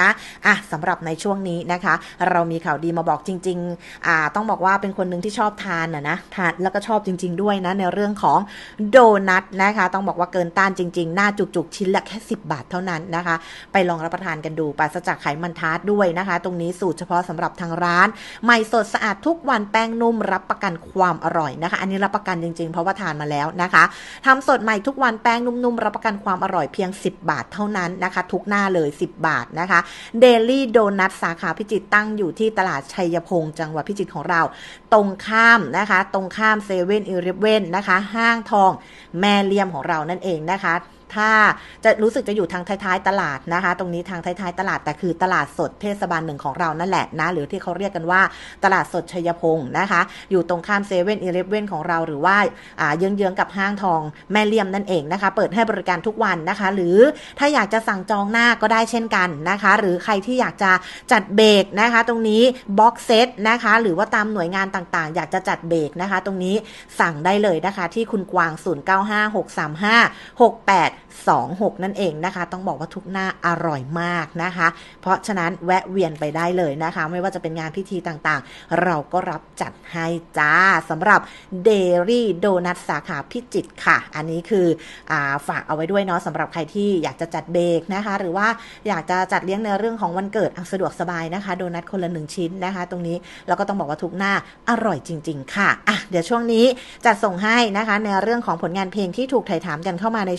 นะอะสำหรับในช่วงนี้นะคะ เรามีข่าวดีมาบอกจริงๆอ่าต้องบอกว่าเป็นคนหนึ่งที่ชอบทานนะนะทานแล้วก็ชอบจริง ๆ ด้วยนะในเรื่องของโดนัทนะคะ ต้องบอกว่าเกินต้านจริงๆ หน้าจุกๆ ชิ้นละแค่ 10 บาทเท่านั้นนะคะ ไปลองรับประทานกันดูปราศจากไขมันทาร์ตด้วยนะคะ ตรงนี้สูตรเฉพาะสำหรับทางร้าน ใหม่สดสะอาดทุกวันแป้งนุ่มรับประกันความอร่อยนะคะ อันนี้รับประกันจริงๆ เพราะว่าทานมาแล้วนะคะทำสดใหม่ทุกวันแป้งนุ่มๆรับประกันความอร่อยเพียง 10 บาทเท่านั้นนะคะ ทุกหน้าเลย 10 บาทนะคะเดลี่โดนัทสาขาพิจิตตั้งอยู่ที่ตลาดชัยพงศ์จังหวัดพิจิตของเรา ตรงข้ามนะคะ ตรงข้ามเซเว่นอีเลฟเว่นนะคะ ห้างทองแม่เลียมของเรานั่นเองนะคะ ถ้าจะรู้สึกจะอยู่ทางท้ายๆตลาดนะคะ ตรงนี้ทางท้ายๆตลาดแต่คือตลาดสดเทศบาลหนึ่งของเรานั่นแหละนะ หรือที่เขาเรียกกันว่าตลาดสดชัยพงศ์นะคะ อยู่ตรงข้ามเซเว่นอีเลฟเว่นของเราหรือว่าอ่าเยื้องๆกับห้างทองแม่เลี่ยมนั่นเองนะคะ เปิดให้บริการทุกวันนะคะ หรือถ้าอยากจะสั่งจองหน้าก็ได้เช่นกันนะคะ หรือใครที่อยากจะจัดเบรกนะคะ ตรงนี้บ็อกเซตนะคะ หรือว่าตามหน่วยงานต่างๆ อยากจะจัดเบรกนะคะ ตรงนี้สั่งได้เลยนะคะ ที่คุณกวาง26 นั่นเองนะคะ ต้องบอกว่าทุกหน้าอร่อยมากนะคะ เพราะฉะนั้นแวะเวียนไปได้เลยนะคะ ไม่ว่าจะเป็นงานพิธีต่างๆ เราก็รับจัดให้จ้าสำหรับเดรี่โดนัทสาขาพิจิตรค่ะ อันนี้คืออฝากเอาไว้ด้วยเนาะสำหรับใครที่อยากจะจัดเบรกนะคะ หรือว่าอยากจะจัดเลี้ยงในเรื่องของวันเกิดอะสะดวกสบายนะคะ โดนัทคนละหนึ่งชิ้นนะคะ ตรงนี้แล้วก็ต้องบอกว่าทุกหน้าอร่อยจริง ๆ ค่ะอะ เดี๋ยวช่วงนี้จัดส่งให้นะคะ ในเรื่องของผลงานเพลงที่ถูกถ่ายถามกันเข้ามาใน